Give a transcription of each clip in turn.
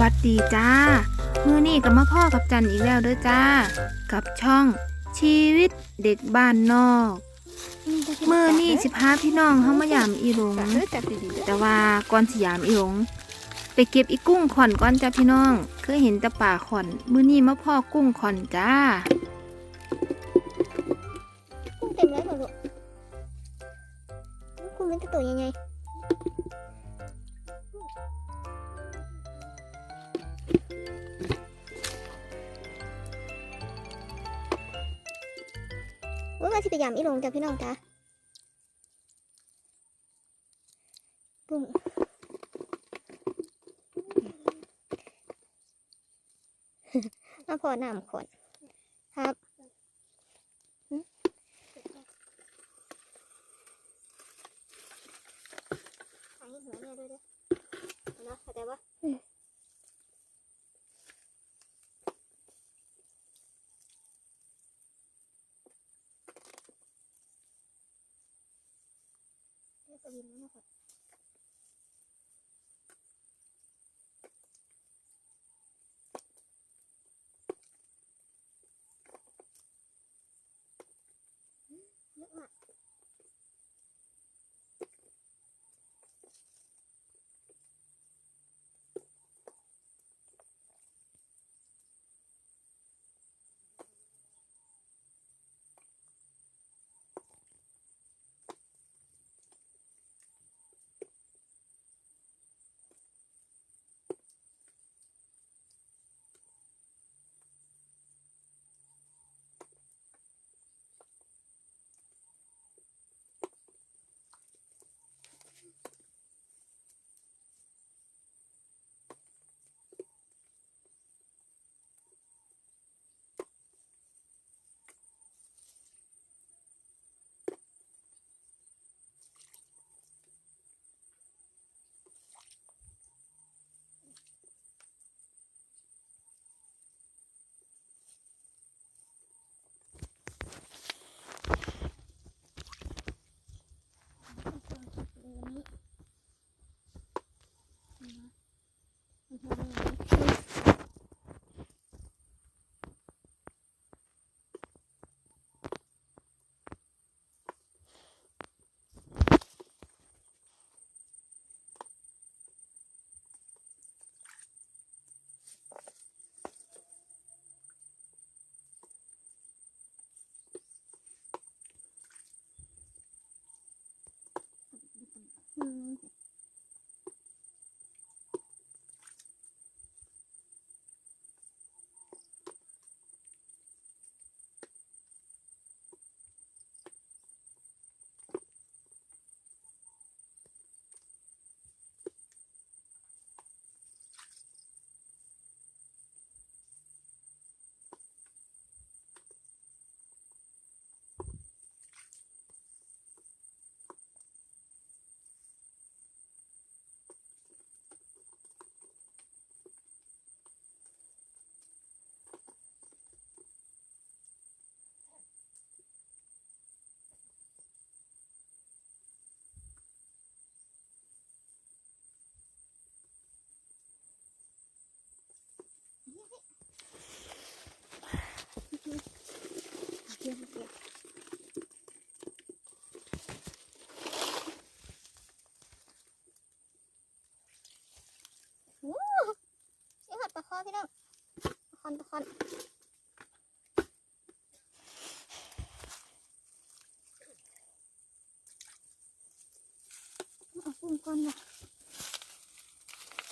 วัสดีจ้า มือนี่กับมะพ่อกับจันอีกแล้วเด้อจ้า กับช่องชีวิตเด็กบ้านนอกเมื่อนี่สิพาพี่น้องเข้ามายามอีหลงแต่ว่าก่อนสยามอีหลง ไปเก็บอีกุ้งขอนก่อนจ้าพี่น้องเคยเห็นต่ป่าขอน มือนี้มาพ่อกุ้งขอนจ้ากุ้งเต็มแล้วเหรอลูกกุ้งเป็นตัวยังไง สิไปยามอีหลงจ้ะพี่น้องจ้ะกุ้งมาพอน้ำขนครับหึหายหัวเนี่ยด้วยเด้อเอานะเข้าใจปะ เรียกตัวบินมานะครับเยอะมาก ปลาคอพี่น้องปลาคอนปลาคอนเอากุ้งก่อนนะ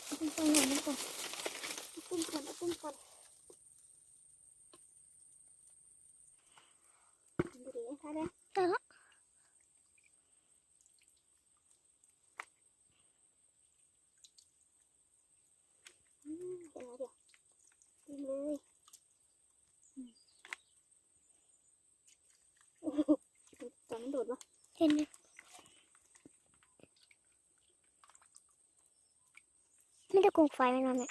เอากุ้งก่อนหน่อยนะก่อนเอากุ้งก่อนเอากุ้งก่อนดูดิค่ะเนี่ย ได้ละอืมเดี๋ยวเดี๋ยวกินเลยอืมโอ้โหตอนนั้นโดดวะเห็นไหมไม่ได้กงไฟไม่นอนเนี่ย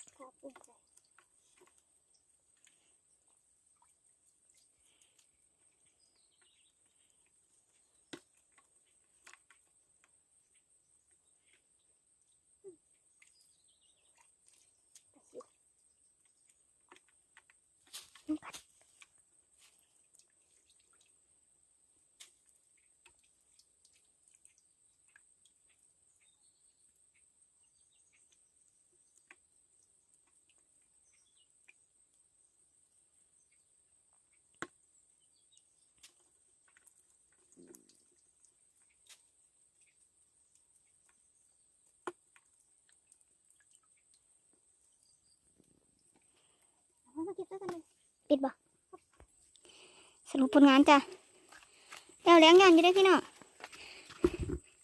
ดแล้วกันเลยปิดบ่สรุปผลงานจ้ะแล้วแรงงานอยู่ได้พี่น้อง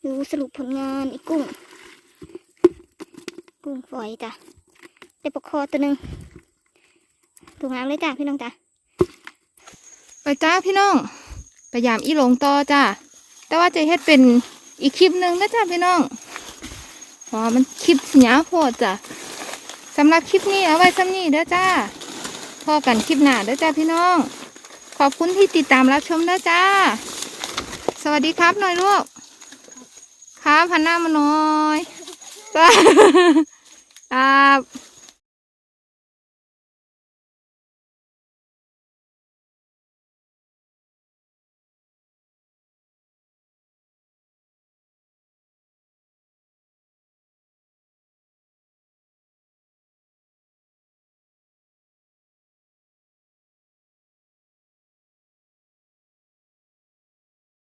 ดูสรุปผลงานอีกกุ้ง กุ้งฝอยจ้ะได้ปลาคอตัวหนึ่งถูกงามเลยจ้ะพี่น้องจ้ะไปจ้าพี่น้องพยายามอีหลงต่อจ้าแต่ว่าจะเฮ็ดเป็นอีกคลิปหนึ่งนะจ้าพี่น้องเพราะมันคลิปสียาวโพดจ้ะสำหรับคลิปนี้เอาไว้ซ้ำนี้เด้อจ้า พอกันคลิปหน้าเด้อจ้าพี่น้อง ขอบคุณที่ติดตามรับชมเด้อจ้า สวัสดีครับหน่อยลูกครับพันหน้ามาหน่อยจ้าครับ